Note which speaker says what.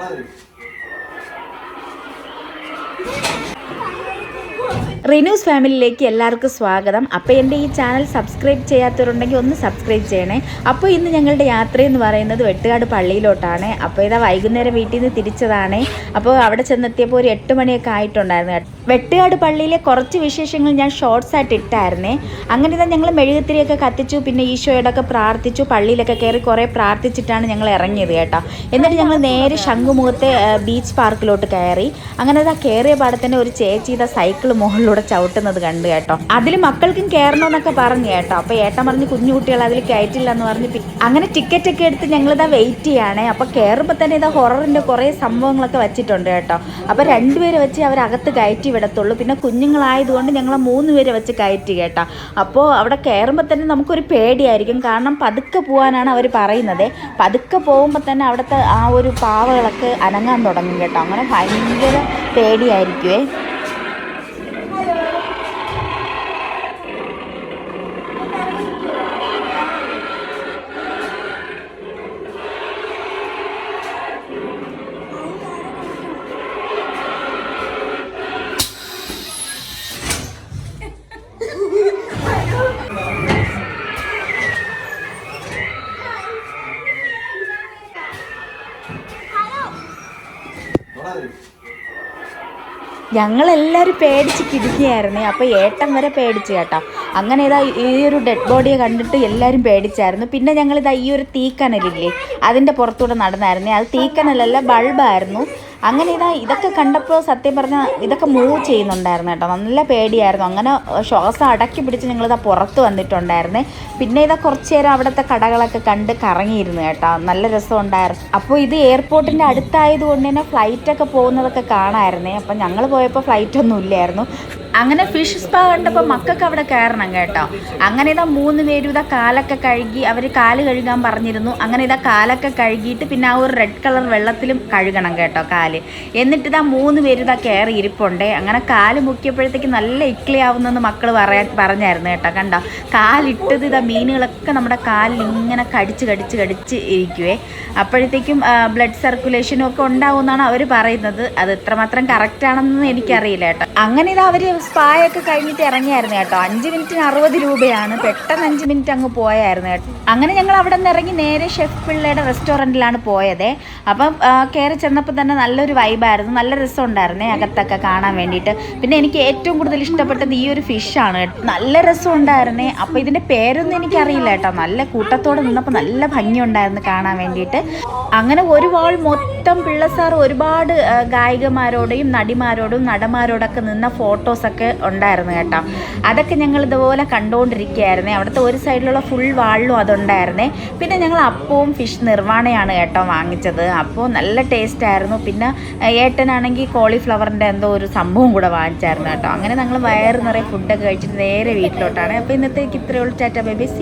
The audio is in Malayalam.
Speaker 1: padre. റിന്യൂസ് ഫാമിലിയിലേക്ക് എല്ലാവർക്കും സ്വാഗതം. അപ്പോൾ എന്റെ ഈ ചാനൽ സബ്സ്ക്രൈബ് ചെയ്യാത്തവരുണ്ടെങ്കിൽ ഒന്ന് സബ്സ്ക്രൈബ് ചെയ്യണേ. അപ്പോൾ ഇന്ന് ഞങ്ങളുടെ യാത്രയെന്ന് പറയുന്നത് വെട്ടുകാട് പള്ളിയിലോട്ടാണ്. അപ്പോൾ ഇതാ വൈകുന്നേരം വീട്ടിൽ നിന്ന് തിരിച്ചതാണ്. അപ്പോൾ അവിടെ ചെന്നെത്തിയപ്പോൾ ഒരു എട്ട് മണിയൊക്കെ ആയിട്ടുണ്ടായിരുന്നു. വെട്ടുകാട് പള്ളിയിലെ കുറച്ച് വിശേഷങ്ങൾ ഞാൻ ഷോർട്സ് ആയിട്ട് ഇട്ടായിരുന്നേ. അങ്ങനെ ഇതാ ഞങ്ങൾ മെഴുകുത്തിരിയൊക്കെ കത്തിച്ചു പിന്നെ ഈശോയോടൊക്കെ പ്രാർത്ഥിച്ചു പള്ളിയിലൊക്കെ കയറി കുറേ പ്രാർത്ഥിച്ചിട്ടാണ് ഞങ്ങൾ ഇറങ്ങിയത് കേട്ടോ. എന്നിട്ട് ഞങ്ങൾ നേരെ ശംഖുമുഖത്തെ ബീച്ച് പാർക്കിലോട്ട് കയറി. അങ്ങനെ ഇതാ കയറിയ പാടത്തന്നെ ഒരു ചേച്ചി ഇതാ സൈക്കിൾ മുകളിലൂടെ ചവിട്ടുന്നത് കണ്ടു കേട്ടോ. അതിൽ മക്കൾക്കും കയറണമെന്നൊക്കെ പറഞ്ഞു കേട്ടോ. അപ്പോൾ ഏട്ടൻ പറഞ്ഞ് കുഞ്ഞു കുട്ടികൾ അതിൽ കയറ്റില്ല എന്ന് പറഞ്ഞ് അങ്ങനെ ടിക്കറ്റ് ഒക്കെ എടുത്ത് ഞങ്ങളിതാ വെയിറ്റ് ചെയ്യാണേ. അപ്പോൾ കയറുമ്പോൾ തന്നെ ഇതാ ഹൊററിന്റെ കുറേ സംഭവങ്ങളൊക്കെ വെച്ചിട്ടുണ്ട് കേട്ടോ. അപ്പോൾ രണ്ടുപേരെ വെച്ച് അവരകത്ത് കയറ്റി വിടത്തുള്ളൂ. പിന്നെ കുഞ്ഞുങ്ങളായതുകൊണ്ട് ഞങ്ങൾ മൂന്ന് പേരെ വെച്ച് കയറ്റി കേട്ടോ. അപ്പോൾ അവിടെ കയറുമ്പോൾ തന്നെ നമുക്കൊരു പേടിയായിരിക്കും. കാരണം പതുക്കെ പോകാനാണ് അവർ പറയുന്നത്. പതുക്കെ പോകുമ്പോൾ തന്നെ അവിടുത്തെ ആ ഒരു പാവകളൊക്കെ അനങ്ങാൻ തുടങ്ങും കേട്ടോ. അങ്ങനെ ഭയങ്കര പേടിയായിരിക്കുമേ ഞങ്ങളെല്ലാവരും പേടിച്ച് കിടക്കുകയായിരുന്നു അപ്പോൾ ഏട്ടൻ വരെ പേടിച്ച് കേട്ടോ. അങ്ങനെ ഇതാ ഈ ഒരു ഡെഡ് ബോഡിയെ കണ്ടിട്ട് എല്ലാവരും പേടിച്ചായിരുന്നു. പിന്നെ ഞങ്ങളിതാ ഈ ഒരു തീക്കനലില്ലേ അതിന്റെ പുറത്തൂടെ നടന്നായിരുന്നേ. അത് തീക്കനലല്ല ബൾബായിരുന്നു. അങ്ങനെ ഇതാ ഇതൊക്കെ കണ്ടപ്പോൾ സത്യം പറഞ്ഞാൽ ഇതൊക്കെ മൂവ് ചെയ്യുന്നുണ്ടായിരുന്നു കേട്ടോ. നല്ല പേടിയായിരുന്നു. അങ്ങനെ ശ്വാസം അടക്കി പിടിച്ച് ഞങ്ങളിതാ പുറത്ത് വന്നിട്ടുണ്ടായിരുന്നേ. പിന്നെ ഇതാ കുറച്ച് നേരം അവിടുത്തെ കടകളൊക്കെ കണ്ട് കറങ്ങിയിരുന്നു കേട്ടോ. നല്ല രസം ഉണ്ടായിരുന്നു അപ്പോൾ ഇത് എയർപോർട്ടിന്റെ അടുത്തായത് കൊണ്ട് തന്നെ ഫ്ലൈറ്റൊക്കെ പോകുന്നതൊക്കെ കാണാമായിരുന്നേ. അപ്പം ഞങ്ങൾ പോയപ്പോൾ ഫ്ലൈറ്റ് ഒന്നും ഇല്ലായിരുന്നു. അങ്ങനെ ഫിഷ് സ്പാ കണ്ടപ്പോൾ മക്കൾക്ക് അവിടെ കയറണം കേട്ടോ. അങ്ങനെ ഇതാ മൂന്ന് പേരും ഇതാ കാലൊക്കെ കഴുകി അവർ കാൽ കഴുകാൻ പറഞ്ഞിരുന്നു. അങ്ങനെ ഇതാ കാലൊക്കെ കഴുകിയിട്ട് പിന്നെ ആ ഒരു റെഡ് കളർ വെള്ളത്തിലും കഴുകണം കേട്ടോ കാൽ. എന്നിട്ട് ഇതാ മൂന്ന് പേര് ഇതാ കയറി ഇരിപ്പുണ്ടേ. അങ്ങനെ കാൽ മുക്കിയപ്പോഴത്തേക്ക് നല്ല ഇക്ലി ആവുന്നെന്ന് മക്കൾ പറയാൻ പറഞ്ഞായിരുന്നു കേട്ടോ. കണ്ടോ? കാലിട്ടത് ഇതാ മീനുകളൊക്കെ നമ്മുടെ കാലിൽ ഇങ്ങനെ കടിച്ച് കടിച്ച് കടിച്ച് ഇരിക്കുവേ. അപ്പോഴത്തേക്കും ബ്ലഡ് സർക്കുലേഷനും ഒക്കെ ഉണ്ടാവുമെന്നാണ് അവർ പറയുന്നത്. അത് എത്രമാത്രം കറക്റ്റ് ആണെന്ന് എനിക്കറിയില്ല കേട്ടോ. അങ്ങനെ ഇതാ അവർ സ്പായൊക്കെ കഴിഞ്ഞിട്ട് ഇറങ്ങിയായിരുന്നു കേട്ടോ. അഞ്ച് മിനിറ്റിന് അറുപത് രൂപയാണ്. പെട്ടെന്ന് അഞ്ച് മിനിറ്റ് അങ്ങ് പോയായിരുന്നു കേട്ടോ. അങ്ങനെ ഞങ്ങൾ അവിടെ നിന്ന് ഇറങ്ങി നേരെ ഷെഫ് പിള്ളയുടെ റെസ്റ്റോറന്റിലാണ് പോയത്. അപ്പം കയറി ചെന്നപ്പോൾ തന്നെ നല്ലൊരു വൈബായിരുന്നു നല്ല രസമുണ്ടായിരുന്നേ അകത്തൊക്കെ കാണാൻ വേണ്ടിയിട്ട്. പിന്നെ എനിക്ക് ഏറ്റവും കൂടുതൽ ഇഷ്ടപ്പെട്ടത് ഈ ഒരു ഫിഷാണ് നല്ല രസമുണ്ടായിരുന്നേ അപ്പോൾ ഇതിന്റെ പേരൊന്നും എനിക്കറിയില്ല കേട്ടോ. നല്ല കൂട്ടത്തോടെ നിന്നപ്പോൾ നല്ല ഭംഗിയുണ്ടായിരുന്നു കാണാൻ വേണ്ടിയിട്ട്. അങ്ങനെ ഒരു വാൾ മൊത്തം പിള്ളസാർ ഒരുപാട് ആ, ഗായികമാരോടെയും നടിമാരോടും നടന്മാരോടൊക്കെ നിന്ന ഫോട്ടോസൊക്കെ ഉണ്ടായിരുന്നു കേട്ടോ. അതൊക്കെ ഞങ്ങൾ ഇതുപോലെ കണ്ടുകൊണ്ടിരിക്കുകയായിരുന്നേ അവിടുത്തെ ഒരു സൈഡിലുള്ള ഫുൾ വാളിലും അതുണ്ടായിരുന്നേ. പിന്നെ ഞങ്ങൾ അപ്പവും ഫിഷ് നിർവാണയാണ് കേട്ടോ വാങ്ങിച്ചത്. അപ്പോൾ നല്ല ടേസ്റ്റ് ആയിരുന്നു. പിന്നെ ഏട്ടനാണെങ്കിൽ കോളിഫ്ലവറിന്റെ എന്തോ ഒരു സംഭവം കൂടെ വാങ്ങിച്ചായിരുന്നു കേട്ടോ. അങ്ങനെ ഞങ്ങൾ വയറ് നിറയെ ഫുഡൊക്കെ കഴിച്ചിട്ട് നേരെ വീട്ടിലോട്ടാണ്. അപ്പോൾ ഇന്നത്തേക്ക് ഇത്രയുള്ള ടാറ്റ ബേബി. സി